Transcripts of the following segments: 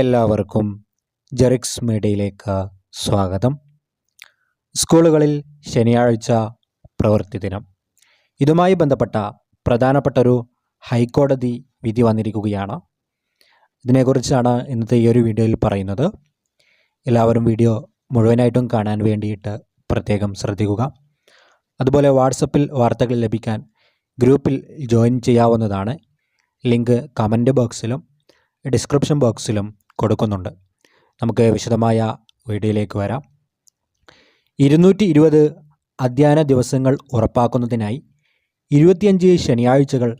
എല്ലാവർക്കും ജെറിക്സ് മീഡിയയിലേക്ക് സ്വാഗതം. സ്കൂളുകളിൽ ശനിയാഴ്ച പ്രവൃത്തി ദിനം. ഇതുമായി ബന്ധപ്പെട്ട പ്രധാനപ്പെട്ട ഒരു ഹൈക്കോടതി വിധി വന്നിരിക്കുകയാണ്. ഇതിനെക്കുറിച്ചാണ് ഇന്നത്തെ ഈ ഒരു വീഡിയോയിൽ പറയുന്നത്. എല്ലാവരും വീഡിയോ മുഴുവനായിട്ടും കാണാൻ വേണ്ടിയിട്ട് പ്രത്യേകം ശ്രദ്ധിക്കുക. അതുപോലെ വാട്സപ്പിൽ വാർത്തകൾ ലഭിക്കാൻ ഗ്രൂപ്പിൽ ജോയിൻ ചെയ്യാവുന്നതാണ്. ലിങ്ക് കമന്റ് ബോക്സിലും ഡിസ്ക്രിപ്ഷൻ ബോക്സിലും കൊടുക്കുന്നുണ്ട്. നമുക്ക് വിശദമായ വീഡിയോയിലേക്ക് വരാം. ഇരുന്നൂറ്റി ഇരുപത് അധ്യയന ദിവസങ്ങൾ ഉറപ്പാക്കുന്നതിനായി ഇരുപത്തിയഞ്ച് ശനിയാഴ്ചകൾ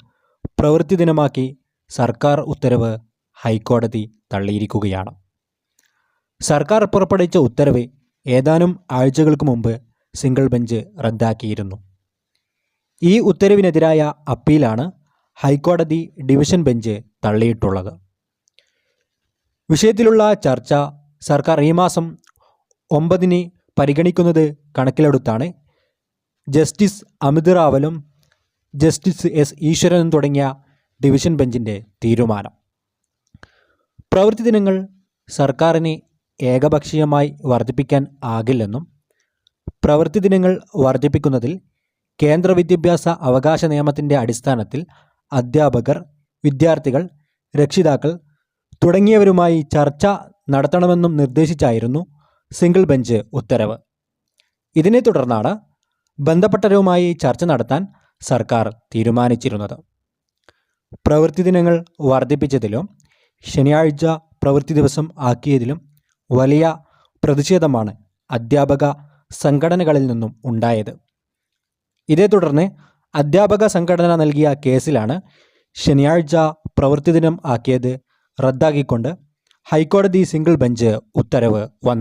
പ്രവൃത്തി ദിനമാക്കി സർക്കാർ ഉത്തരവ് ഹൈക്കോടതി തള്ളിയിരിക്കുകയാണ്. സർക്കാർ പുറപ്പെടുവിച്ച ഉത്തരവ് ഏതാനും ആഴ്ചകൾക്ക് മുമ്പ് സിംഗിൾ ബെഞ്ച് റദ്ദാക്കിയിരുന്നു. ഈ ഉത്തരവിനെതിരായ അപ്പീലാണ് ഹൈക്കോടതി ഡിവിഷൻ ബെഞ്ച് തള്ളിയിട്ടുള്ളത്. വിഷയത്തിലുള്ള ചർച്ച സർക്കാർ ഈ മാസം ഒമ്പതിന് പരിഗണിക്കുന്നത് കണക്കിലെടുത്താണ്. ജസ്റ്റിസ് അമിത് റാവലും ജസ്റ്റിസ് എസ് ഈശ്വരനും തുടങ്ങിയ ഡിവിഷൻ ബെഞ്ചിന്റെ തീരുമാനം. പ്രവൃത്തി ദിനങ്ങൾ സർക്കാരിന് ഏകപക്ഷീയമായി വർദ്ധിപ്പിക്കാൻ ആകില്ലെന്നും പ്രവൃത്തി ദിനങ്ങൾ വർദ്ധിപ്പിക്കുന്നതിൽ കേന്ദ്ര വിദ്യാഭ്യാസ അവകാശ നിയമത്തിന്റെ അടിസ്ഥാനത്തിൽ അധ്യാപകർ വിദ്യാർത്ഥികൾ രക്ഷിതാക്കൾ തുടങ്ങിയവരുമായി ചർച്ച നടത്തണമെന്നും നിർദ്ദേശിച്ചായിരുന്നു സിംഗിൾ ബെഞ്ച് ഉത്തരവ്. ഇതിനെ തുടർന്നാണ് ബന്ധപ്പെട്ടവരുമായി ചർച്ച നടത്താൻ സർക്കാർ തീരുമാനിച്ചിരുന്നത്. പ്രവൃത്തി ദിനങ്ങൾ വർദ്ധിപ്പിച്ചതിലും ശനിയാഴ്ച പ്രവൃത്തി ദിവസം ആക്കിയതിലും വലിയ പ്രതിഷേധമാണ് അധ്യാപക സംഘടനകളിൽ നിന്നും ഉണ്ടായത്. ഇതേ തുടർന്ന് അധ്യാപക സംഘടന നൽകിയ കേസിലാണ് ശനിയാഴ്ച പ്രവൃത്തി ദിനം ആക്കിയത് റദ്ദാക്കിക്കൊണ്ട് ഹൈക്കോടതി സിംഗിൾ ബെഞ്ച് ഉത്തരവ് വന്നത്